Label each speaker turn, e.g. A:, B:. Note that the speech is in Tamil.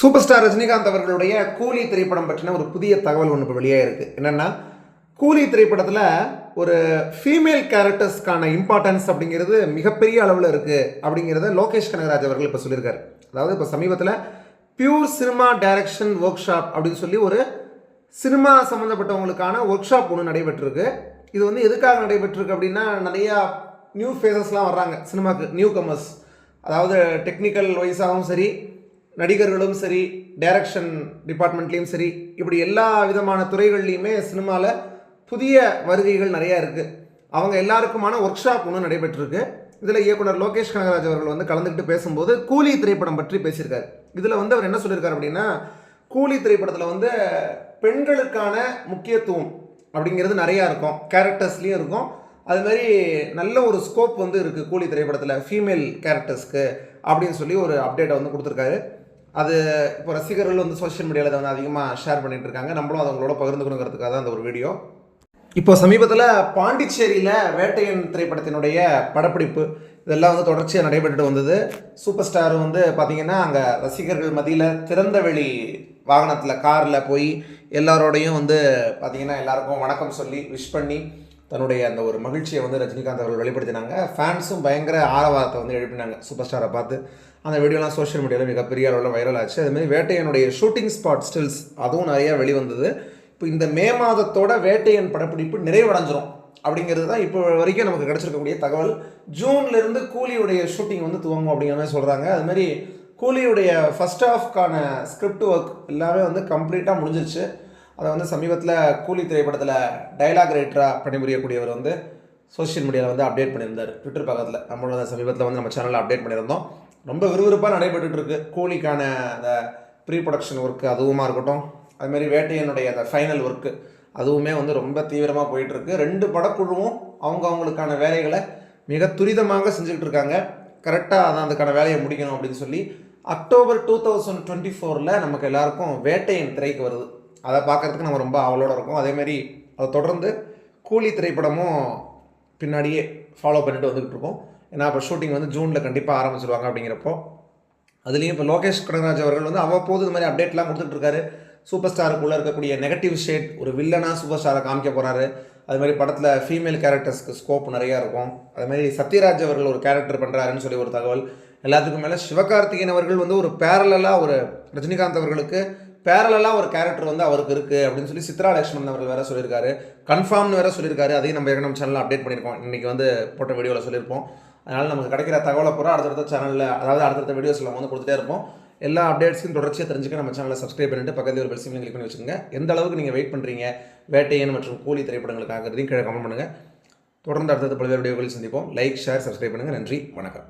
A: சூப்பர் ஸ்டார் ரஜினிகாந்த் அவர்களுடைய கூலி திரைப்படம் பற்றின ஒரு புதிய தகவல் ஒன்று இப்போ வெளியாக இருக்குது என்னென்னா கூலி திரைப்படத்தில் ஒரு ஃபீமேல் கேரக்டர்ஸ்க்கான இம்பார்ட்டன்ஸ் அப்படிங்கிறது மிகப்பெரிய அளவில் இருக்குது அப்படிங்கிறத லோகேஷ் கனகராஜ் அவர்கள் இப்போ சொல்லியிருக்காரு. அதாவது இப்போ சமீபத்தில் pure cinema direction workshop அப்படின்னு சொல்லி ஒரு சினிமா சம்மந்தப்பட்டவங்களுக்கான ஒர்க் ஷாப் ஒன்று நடைபெற்றிருக்கு. இது வந்து எதுக்காக நடைபெற்றிருக்கு அப்படின்னா நிறையா நியூ ஃபேஸஸ்லாம் வர்றாங்க. சினிமாவுக்கு நியூ கமர்ஸ் அதாவது டெக்னிக்கல் வைஸாகவும் சரி நடிகர்களும் சரி டைரக்ஷன் டிபார்ட்மெண்ட்லேயும் சரி இப்படி எல்லா விதமான துறைகள்லையுமே சினிமாவில் புதிய வருகைகள் நிறையா இருக்குது அவங்க எல்லாருக்குமான ஒர்க் ஷாப் ஒன்று நடைபெற்றிருக்கு. இதில் இயக்குனர் லோகேஷ் கனகராஜ் அவர்கள் வந்து கலந்துக்கிட்டு பேசும்போது கூலி திரைப்படம் பற்றி பேசியிருக்காரு. இதில் வந்து அவர் என்ன சொல்லியிருக்காரு அப்படின்னா கூலி திரைப்படத்தில் வந்து பெண்களுக்கான முக்கியத்துவம் அப்படிங்கிறது நிறையா இருக்கும். கேரக்டர்ஸ்லேயும் இருக்கும். அது மாதிரி நல்ல ஒரு ஸ்கோப் வந்து இருக்குது கூலி திரைப்படத்தில். ஃபீமேல் கேரக்டர்ஸ்க்கு அப்படின்னு சொல்லி ஒரு அப்டேட்டை வந்து கொடுத்துருக்காரு. அது இப்போ ரசிகர்கள் வந்து சோஷியல் மீடியாவில் வந்து அதிகமாக ஷேர் பண்ணிட்டு இருக்காங்க நம்மளும் அதை உங்களோட பகிர்ந்துக்கணுங்கிறதுக்காக தான் அந்த ஒரு வீடியோ இப்போ சமீபத்தில் பாண்டிச்சேரியில் வேட்டையன் திரைப்படத்தினுடைய படப்பிடிப்பு இதெல்லாம் வந்து தொடர்ச்சியாக நடைபெற்றுட்டு வந்தது. சூப்பர் ஸ்டார் வந்து பார்த்திங்கன்னா அங்கே ரசிகர்கள் மத்தியில் திறந்த வெளி வாகனத்தில் காரில் போய் எல்லாரோடையும் வந்து பார்த்திங்கன்னா எல்லாருக்கும் வணக்கம் சொல்லி விஷ் பண்ணி தன்னுடைய அந்த ஒரு மகிழ்ச்சியை வந்து ரஜினிகாந்த் அவர்கள் வெளிப்படுத்தினாங்க. ஃபேன்ஸும் பயங்கர ஆரவாரத்தை வந்து எழுப்பினாங்க. சூப்பர் ஸ்டாரை பார்த்து. அந்த வீடியோலாம் சோஷியல் மீடியாவில் மிகப்பெரிய அளவில் வைரல் ஆச்சு. அதுமாதிரி வேட்டையனுடைய ஷூட்டிங் ஸ்பாட் ஸ்டில்ஸ் அதுவும் நிறையா வெளிவந்தது. இப்போ இந்த மே மாதத்தோட வேட்டையன் படப்பிடிப்பு நிறைவடைஞ்சிரும் அப்படிங்கிறது தான் இப்போ வரைக்கும் நமக்கு கிடச்சிருக்கக்கூடிய தகவல். ஜூன்லேருந்து கூலியுடைய ஷூட்டிங் வந்து துவங்கும் அப்படிங்கிற மாதிரி சொல்கிறாங்க அதுமாதிரி கூலியுடைய ஃபஸ்ட் ஆஃப்கான ஸ்கிரிப்ட் ஒர்க் எல்லாமே வந்து கம்ப்ளீட்டாக முடிஞ்சிருச்சு. அதை வந்து சமீபத்தில் கூலி திரைப்படத்தில் டைலாக் ரைட்டராக பணிபுரியக்கூடியவர் வந்து சோஷியல் மீடியாவில் வந்து அப்டேட் பண்ணியிருந்தார். ட்விட்டர் பக்கத்தில். நம்மளோட சமீபத்தில் வந்து நம்ம சேனலில் அப்டேட் பண்ணியிருந்தோம். ரொம்ப விறுவிறுப்பாக நடைபெற்றுட்டு இருக்கு. கூலிக்கான அந்த ப்ரீ ப்ரொடக்ஷன் ஒர்க்கு அதுவுமா இருக்கட்டும். அதுமாரி வேட்டையனுடைய அந்த ஃபைனல் ஒர்க்கு அதுவுமே வந்து ரொம்ப தீவிரமாக போயிட்டுருக்கு ரெண்டு படக்குழுவும் அவங்க அவங்களுக்கான வேலைகளை மிக துரிதமாக செஞ்சுக்கிட்டு இருக்காங்க. கரெக்டாக அதான் அதுக்கான வேலையை முடிக்கணும் அப்படின்னு சொல்லி அக்டோபர் டூ தௌசண்ட் டுவெண்ட்டி ஃபோரில் நமக்கு எல்லாருக்கும் வேட்டையன் திரைக்கு வருது. அதை பார்க்குறதுக்கு நம்ம ரொம்ப அவளோட இருக்கோம். அதேமாரி அதை தொடர்ந்து கூலி திரைப்படமும் பின்னாடியே ஃபாலோ பண்ணிட்டு வந்துக்கிட்டு இருக்கோம். ஏன்னா இப்போ ஷூட்டிங் வந்து ஜூனில் கண்டிப்பாக ஆரம்பிச்சிருவாங்க அப்படிங்கிறப்போ. அதுலேயும் இப்போ லோகேஷ் கனகராஜ் அவர்கள் வந்து அவ்வப்போது இது மாதிரி அப்டேட்லாம் கொடுத்துட்ருக்காரு சூப்பர் ஸ்டாருக்குள்ளே இருக்கக்கூடிய நெகட்டிவ் ஷேட் ஒரு வில்லனாக சூப்பர் ஸ்டாரை காமிக்க போகிறாரு அது மாதிரி படத்தில் ஃபீமேல் கேரக்டர்ஸ்க்கு ஸ்கோப் நிறையா இருக்கும். அது மாதிரி சத்யராஜ் அவர்கள் ஒரு கேரக்டர் பண்ணுறாருன்னு சொல்லி ஒரு தகவல். எல்லாத்துக்கும் மேலே சிவகார்த்திகேயன் அவர்கள் வந்து ஒரு பேரலாக ஒரு ரஜினிகாந்த் அவர்களுக்கு பேரலாக ஒரு கேரக்டர் வந்து அவருக்கு இருக்குது அப்படின்னு சொல்லி சித்ரா லட்சுமணன் அவர்கள் வேறு சொல்லியிருக்காரு. கன்ஃபார்ம்னு வேறு சொல்லியிருக்காரு. அதையும் நம்ம ஏற்கனவே சேனலில் அப்டேட் பண்ணியிருக்கோம். இன்றைக்கி வந்து போட்ட வீடியோவில் சொல்லியிருப்போம். அதனால் நமக்கு கிடைக்கிற தகவலை பூரா அடுத்தடுத்த சேனலில் அதாவது அடுத்தடுத்த வீடியோஸில் நம்ம வந்து கொடுத்துட்டே இருப்போம். எல்லா அப்டேட்ஸையும் தொடர்ச்சியாக தெரிஞ்சுக்க நம்ம சேனலை சப்ஸ்கிரைப் பண்ணிட்டு பக்கத்தில் ஒரு பெல் சிம்லையும் கிளிக் பண்ணி வச்சுக்கோங்க. எந்த அளவுக்கு நீங்கள் வெயிட் பண்ணுறீங்க வேட்டையன் மற்றும் கூலி திரைப்படங்களுக்காகிறதையும் கீழே கமெண்ட் பண்ணுங்கள் தொடர்ந்து அடுத்தடுத்த பல்வேறு வீடியோக்களில் சந்திப்போம். லைக் ஷேர் சப்ஸ்கிரைப் பண்ணுங்கள் நன்றி. வணக்கம்.